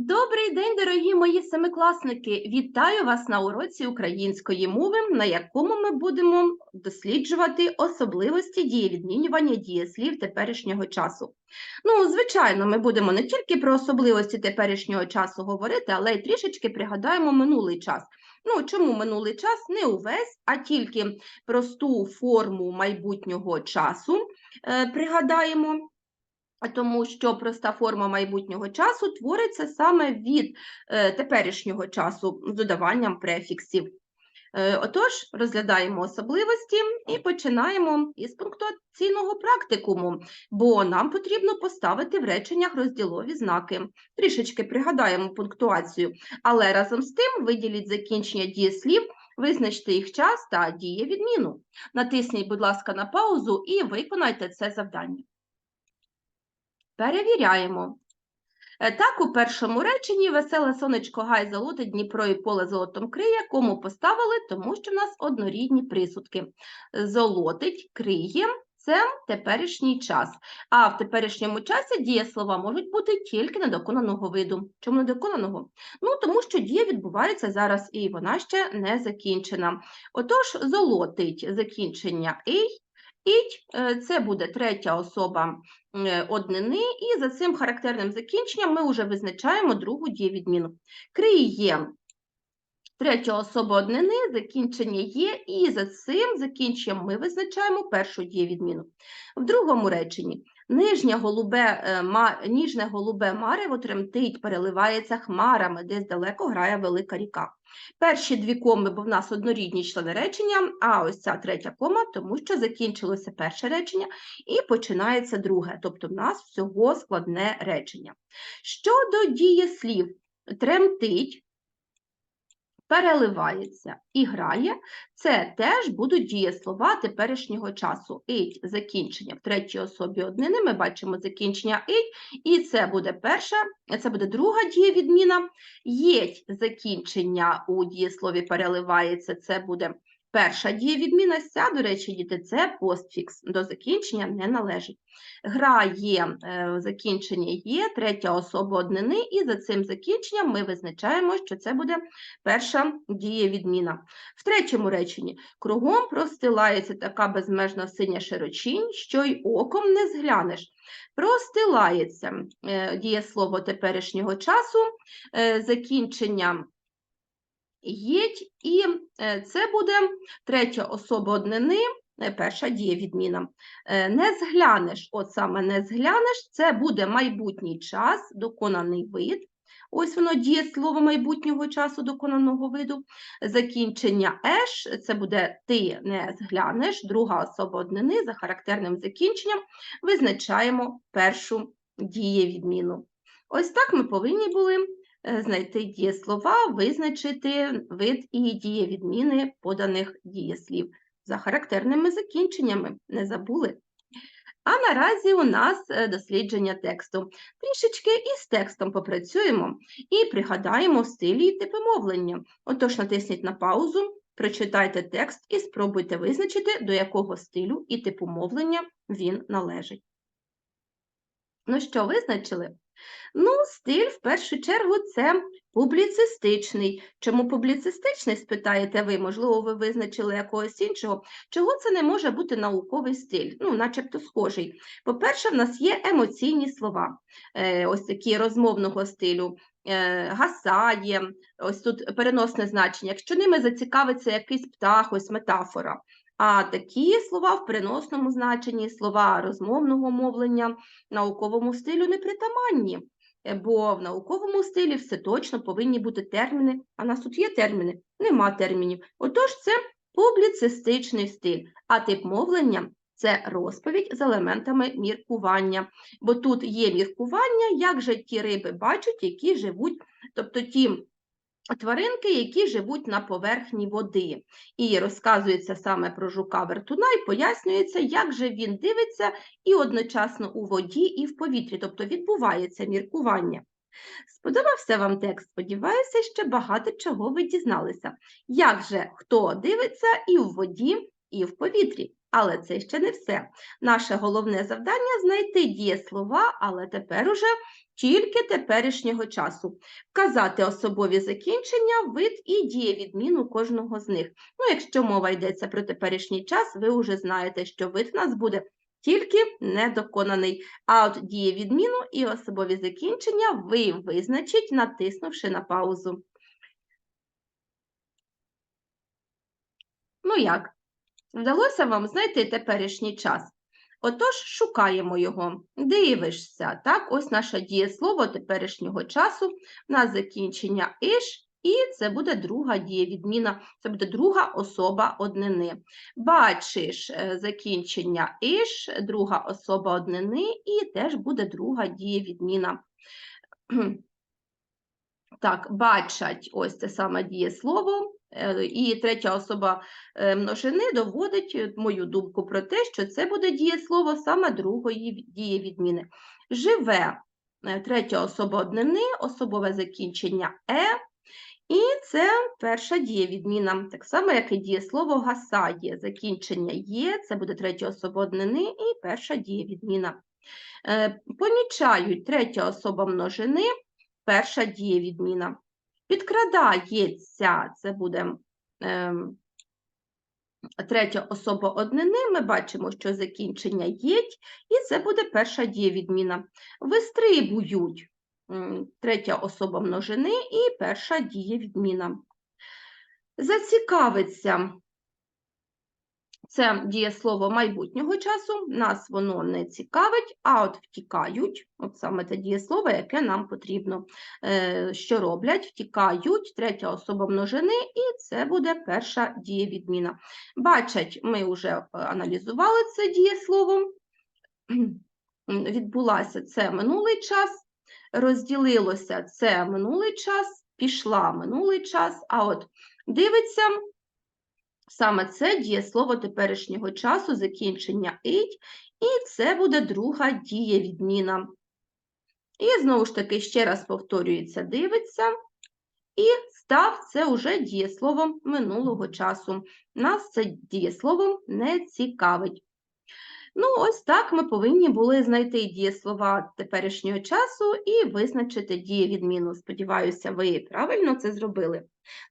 Добрий день, дорогі мої семикласники! Вітаю вас на уроці української мови, на якому ми будемо досліджувати особливості дієвідмінювання дієслів теперішнього часу. Ну, звичайно, ми будемо не тільки про особливості теперішнього часу говорити, але й трішечки пригадаємо минулий час. Ну, чому минулий час? Не увесь, а тільки просту форму майбутнього часу е, пригадаємо. Тому що проста форма майбутнього часу твориться саме від е, теперішнього часу з додаванням префіксів. Е, отож, розглядаємо особливості і починаємо із пунктуаційного практикуму, бо нам потрібно поставити в реченнях розділові знаки. Трішечки пригадаємо пунктуацію, але разом з тим виділіть закінчення дієслів, визначте їх час та дієвідміну. Натисніть, будь ласка, на паузу і виконайте це завдання. Перевіряємо. Е, Так, у першому реченні веселе сонечко гай золотить Дніпро і поле золотом криє. Кому поставили? Тому що в нас однорідні присудки. Золотить, криє це теперішній час. А в теперішньому часі дієслова можуть бути тільки недоконаного виду. Чому недоконаного? Ну, тому що дія відбувається зараз і вона ще не закінчена. Отож, золотить закінчення «ий», Іть е, це буде третя особа е, однини, і за цим характерним закінченням ми вже визначаємо другу дієвідміну. Криє третя особа однини, закінчення є, і за цим закінченням ми визначаємо першу дієвідміну. В другому реченні нижнє голубе, е, ма- ніжне голубе марево тремтить, переливається хмарами, десь далеко грає велика ріка. Перші дві коми, бо в нас однорідні члени речення, а ось ця третя кома, тому що закінчилося перше речення і починається друге, тобто в нас всього складне речення. Щодо дієслів тремтить, переливається і грає, це теж будуть дієслова теперішнього часу. Ить закінчення в третій особі однини, ми бачимо закінчення ить, і це буде перша, це буде друга дієвідміна. Єть закінчення у дієслові переливається, це буде перша дієвідміна. Ця, до речі, діти, це постфікс, до закінчення не належить. Грає е, закінчення є, третя особа однини, і за цим закінченням ми визначаємо, що це буде перша дієвідміна. В третьому реченні кругом простилається така безмежна синя широчінь, що й оком не зглянеш. Простилається е, дієслово теперішнього часу, е, закінчення єдь, і е, це буде третя особа однини, е, перша дієвідміна. Е, Не зглянеш, от саме не зглянеш, це буде майбутній час, доконаний вид. Ось воно дієслово майбутнього часу доконаного виду. Закінчення еш, це буде ти не зглянеш, друга особа однини за характерним закінченням визначаємо першу дієвідміну. Ось так ми повинні були знайти дієслова, визначити вид і дієвідміни поданих дієслів за характерними закінченнями. Не забули? А наразі у нас е, дослідження тексту. Трішечки із текстом попрацюємо і пригадаємо стилі і типи мовлення. Отож, натисніть на паузу, прочитайте текст і спробуйте визначити, до якого стилю і типу мовлення він належить. Ну що, визначили? Ну, стиль, в першу чергу, це публіцистичний. Чому публіцистичний, спитаєте ви, можливо, ви визначили якогось іншого. Чого це не може бути науковий стиль? Ну, начебто схожий. По-перше, в нас є емоційні слова, е, ось такі розмовного стилю. е, Гасає, ось тут переносне значення. Якщо ними зацікавиться якийсь птах, ось метафора. А такі слова в переносному значенні, слова розмовного мовлення, науковому стилю не притаманні, е, бо в науковому стилі все точно повинні бути терміни, а нас тут є терміни, нема термінів. Отож, це публіцистичний стиль, а тип мовлення це розповідь з елементами міркування. Бо тут є міркування, як же ті риби бачать, які живуть, тобто ті тваринки, які живуть на поверхні води. І розказується саме про жука вертуна, і пояснюється, як же він дивиться і одночасно у воді, і в повітрі, тобто відбувається міркування. Сподобався вам текст? Сподіваюся, ще багато чого ви дізналися. Як же хто дивиться і в воді, і в повітрі? Але це ще не все. Наше головне завдання знайти дієслова, але тепер уже тільки теперішнього часу. Вказати особові закінчення, вид і дієвідміну кожного з них. Ну, якщо мова йдеться про теперішній час, ви вже знаєте, що вид в нас буде тільки недоконаний. А от дієвідміну і особові закінчення ви визначіть, натиснувши на паузу. Ну як? Вдалося вам знайти теперішній час? Отож, шукаємо його. Дивишся, так, ось наше дієслово теперішнього часу, у нас закінчення іш, і це буде друга дієвідміна, це буде друга особа однини. Бачиш е, закінчення іш, друга особа однини, і теж буде друга дієвідміна. Так, бачать ось це саме дієслово, і третя особа е, множини доводить е, мою думку про те, що це буде дієслово саме другої ві- дієвідміни. Живе е, третя особа однини, особове закінчення е, і це перша дієвідміна. Так само, як і дієслово гасає. Закінчення є, це буде третя особа однини і перша дієвідміна. Е, Помічають третя особа множини, перша дієвідміна. Підкрадається, це буде е, третя особа однини, ми бачимо, що закінчення єть, і це буде перша дієвідміна. Вистрибують, третя особа множини і перша дієвідміна. Зацікавиться, це дієслово майбутнього часу, нас воно не цікавить, а от втікають, от саме те дієслово, яке нам потрібно. Е, Що роблять? Втікають, третя особа множини, і це буде перша дієвідміна. Бачать, ми вже е, аналізували це дієслово. Відбулася це минулий час, розділилося це минулий час, пішла минулий час, а от дивиться, Саме це дієслово теперішнього часу, закінчення «ить», і це буде друга дієвідміна. І знову ж таки, ще раз повторюється, дивиться, і став це уже дієсловом минулого часу. Нас це дієсловом не цікавить. Ну, ось так ми повинні були знайти дієслова теперішнього часу і визначити дієвідміну. Сподіваюся, ви правильно це зробили.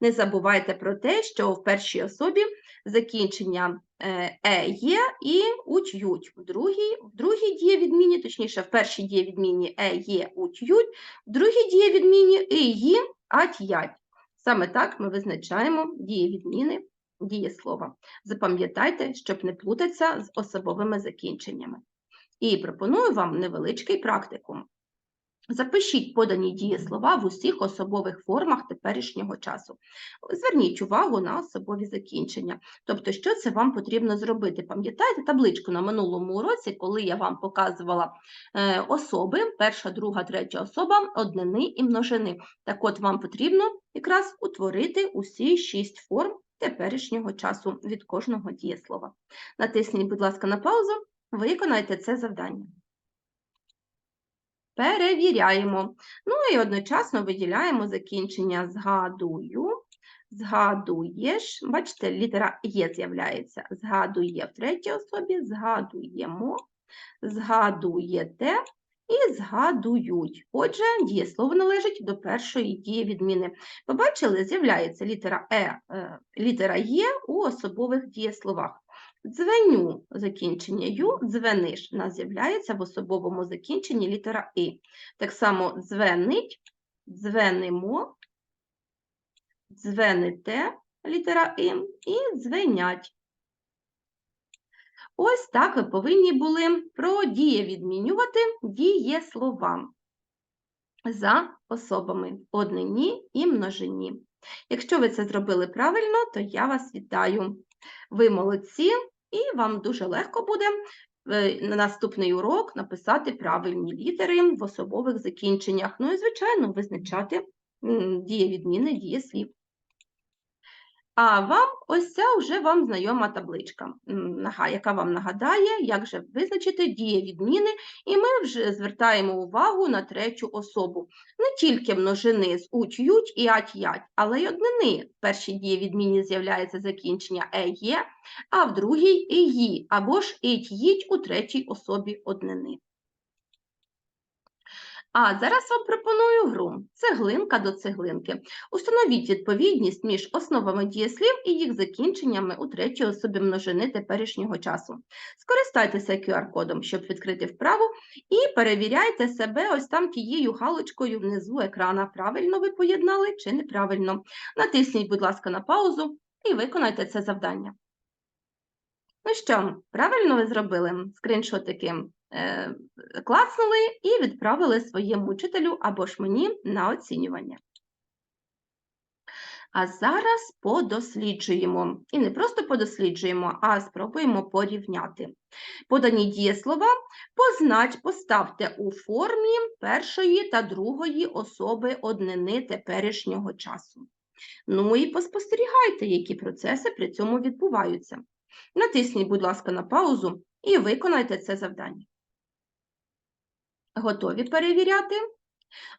Не забувайте про те, що в першій особі закінчення е е є і уть ють. В другій, в другій дієвідміні, точніше, в першій дієвідміні е є уть ють, в другій дієвідміні і ї ать ять. Саме так ми визначаємо дієвідміни дієслова. Запам'ятайте, щоб не плутатися з особовими закінченнями. І пропоную вам невеличкий практикум. Запишіть подані дієслова в усіх особових формах теперішнього часу. Зверніть увагу на особові закінчення. Тобто, що це вам потрібно зробити? Пам'ятаєте табличку на минулому уроці, коли я вам показувала е, особи, перша, друга, третя особа, однини і множини. Так от вам потрібно якраз утворити усі шість форм теперішнього часу від кожного дієслова. Натисніть, будь ласка, на паузу, виконайте це завдання. Перевіряємо. Ну і одночасно виділяємо закінчення згадую, згадуєш. Бачите, літера Є з'являється. Згадує в третій особі, згадуємо, згадуєте і згадують. Отже, дієслово належить до першої дієвідміни. Побачили, з'являється літера Е, е, літера Є у особових дієсловах. Дзвеню закінчення ю, дзвениш нас з'являється в особовому закінченні літера І. Так само дзвенить, дзвенимо, дзвените літера І і дзвенять. Ось так ви повинні були про дієвідмінювати дієслова за особами однині і множині. Якщо ви це зробили правильно, то я вас вітаю. Ви молодці, і вам дуже легко буде е, на наступний урок написати правильні літери в особових закінченнях. Ну і, звичайно, визначати дієвідміни дієслів. А вам ось ця вже вам знайома табличка, яка вам нагадає, як же визначити дієвідміни, і ми вже звертаємо увагу на третю особу. Не тільки множини з уть, ють і ать, ять, але й однини. В першій дієвідміні з'являється закінчення е, є, а в другій і ї, або ж іть, їть у третій особі однини. А зараз вам пропоную гру цеглинка до цеглинки. Установіть відповідність між основами дієслів і їх закінченнями у третій особі множини теперішнього часу. Скористайтеся QR-кодом, щоб відкрити вправу, і перевіряйте себе ось там тією галочкою внизу екрана. Правильно ви поєднали чи неправильно. Натисніть, будь ласка, на паузу і виконайте це завдання. Ну що, правильно ви зробили? Скріншотики клацнули і відправили своєму учителю або ж мені на оцінювання. А зараз подосліджуємо. І не просто подосліджуємо, а спробуємо порівняти. Подані дієслова познач, поставте у формі першої та другої особи однини теперішнього часу. Ну і поспостерігайте, які процеси при цьому відбуваються. Натисніть, будь ласка, на паузу і виконайте це завдання. Готові перевіряти?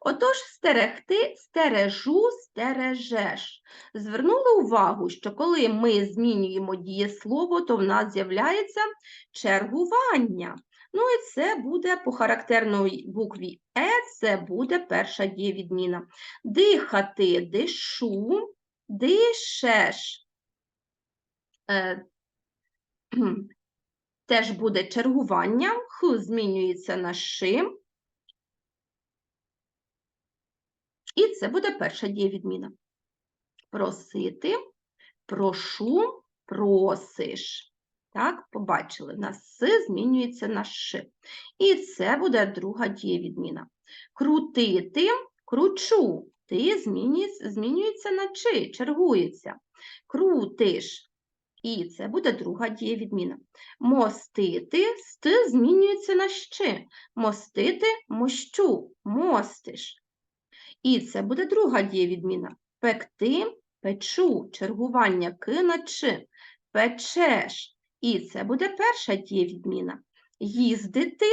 Отож, стерегти, стережу, стережеш. Звернули увагу, що коли ми змінюємо дієслово, то в нас з'являється чергування. Ну і це буде по характерної букві Е, це буде перша дієвідміна. Дихати, дишу, дишеш. Е, Теж буде чергування, х змінюється на ши. І це буде перша дієвідміна. Просити, прошу, просиш. Так, побачили, в нас с змінюється на ш. І це буде друга дієвідміна. Крутити, кручу. Ти змінюється, на чи, чергується. Крутиш. І це буде друга дієвідміна. Мостити, ст змінюється на ще. Мостити, мощу, мостиш. І це буде друга дієвідміна. Пекти, печу, чергування ки на чи, печеш. І це буде перша дієвідміна. Їздити,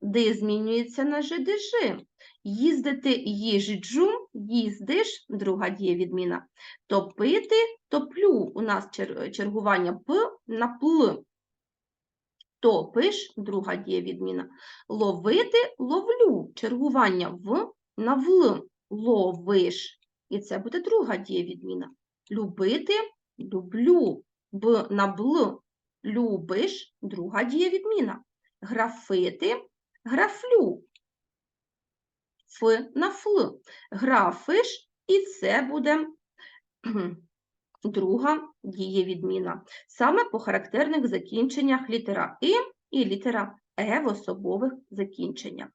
ди змінюється на жидижи. Їздити, їжджу, їздиш, друга дієвідміна. Топити, топлю. У нас чергування п на пл. Топиш, друга дієвідміна. Ловити, ловлю. Чергування в на вл. Ловиш. І це буде друга дієвідміна. Любити, люблю. Б на бл. Любиш, друга дієвідміна. Графити, графлю. Ф на фл. Графиш, і це буде друга дієвідміна. Саме по характерних закінченнях літера І і літера Е в особових закінченнях.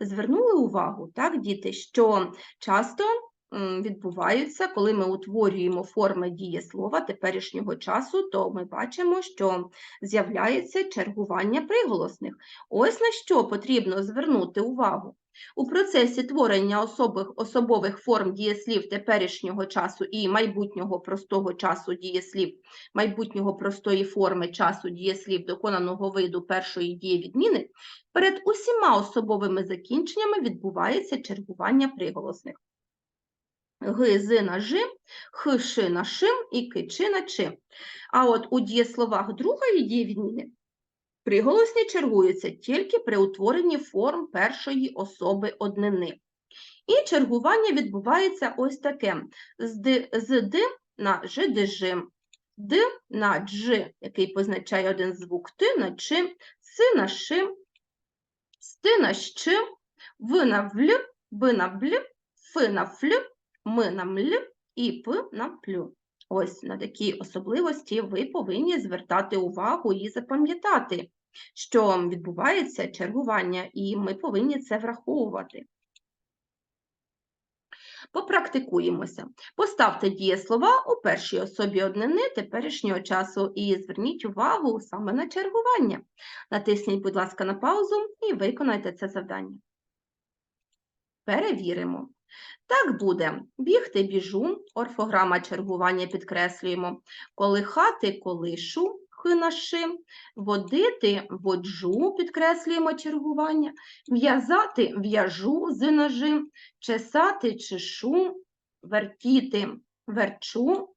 Звернули увагу, так, діти, що часто відбуваються, коли ми утворюємо форми дієслова теперішнього часу, то ми бачимо, що з'являється чергування приголосних. Ось на що потрібно звернути увагу. У процесі творення особих, особових форм дієслів теперішнього часу і майбутнього простого часу дієслів, майбутнього простої форми часу дієслів доконаного виду першої дієвідміни, перед усіма особовими закінченнями відбувається чергування приголосних. Ги, зи на жи, х, ши на шим і ки, чи на чи. А от у дієсловах другої дієвідміни Приголосні чергуються тільки при утворенні форм першої особи однини. І чергування відбувається ось таке: з д, на ж, д, д на дж, який позначає один звук т на ч, с на ш, ст на щ, в на вл, б на бл, ф на фл, м на мл і п на плю. Ось на такі особливості ви повинні звертати увагу і запам'ятати що відбувається чергування, і ми повинні це враховувати. Попрактикуємося. Поставте дієслова у першій особі однини теперішнього часу і зверніть увагу саме на чергування. Натисніть, будь ласка, на паузу і виконайте це завдання. Перевіримо. Так буде. Бігти біжу, орфограма чергування підкреслюємо. Колихати колишу, хинаши, водити воджу, підкреслюємо чергування, в'язати в'яжу, зинажи, чесати чешу, вертіти верчу,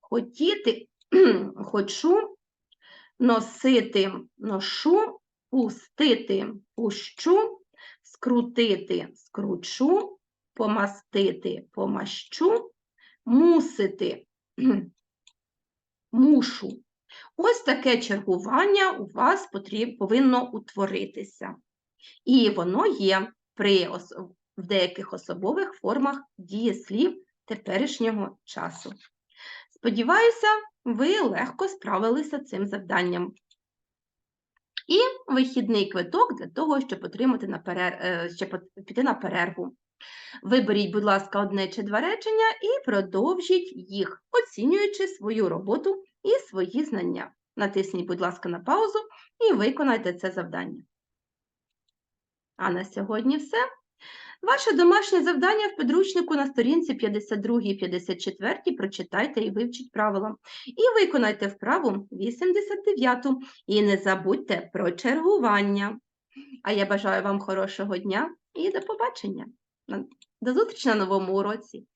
хотіти хочу, носити ношу, пустити пущу, скрутити скручу, помастити помащу, мусити мушу. Ось таке чергування у вас потріб, повинно утворитися. І воно є при в деяких особових формах дієслів теперішнього часу. Сподіваюся, ви легко справилися з цим завданням. І вихідний квиток для того, щоб отримати на перер... е, щоб піти на перерву. Виберіть, будь ласка, одне чи два речення і продовжіть їх, оцінюючи свою роботу і свої знання. Натисніть, будь ласка, на паузу і виконайте це завдання. А на сьогодні все. Ваше домашнє завдання в підручнику на сторінці 52 і 54 прочитайте і вивчіть правила. І виконайте вправу 89 і не забудьте про чергування. А я бажаю вам хорошого дня і до побачення. До зустрічі на новому уроці.